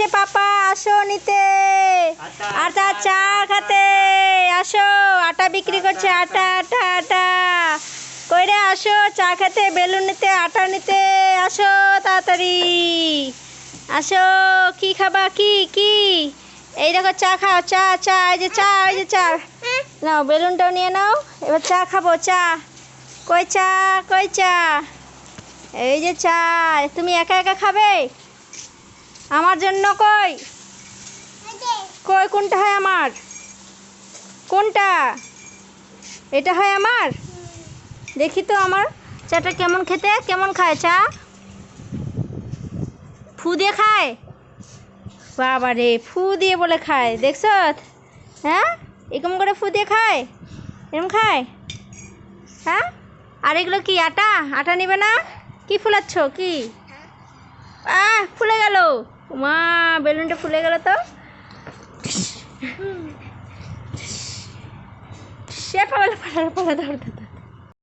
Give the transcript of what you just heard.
যাচ্ছে পাপা আসো নিতে। আটা চা খাতে। আসো আটা বিক্রি করছে আটা। আটা আটা। কইরে আসো চা খেতে বেলুন নিতে আটা নিতে। আসো তাড়াতাড়ি। আসো কি খাবা কি কি? এই দেখো চা খাও চা চা এই যে চা এই যে চা। নাও বেলুনটাও নিয়ে নাও। এবার চা খাব চা। কই চা কই চা? এই যে চা তুমি একা একা খাবে? আমার জন্য কই? কই কোনটা হয় আমার? কোনটা? এটা হয় আমার? দেখি তো আমার চাটা কেমন খেতে কেমন খায় চা? ফু দিয়ে খায়? বাবা রে ফু দিয়ে বলে খায় দেখছ? হ্যাঁ? এরকম করে ফু দিয়ে খায়? এরকম খায়? হ্যাঁ? আর এগুলো কি আটা? আটা নেবে না? কি ফুলাচ্ছ কি? আহ ফুলে গেল। মা বেলুনটা ফুলে গেল তো। সে পালা পালা পালা ধর ধর।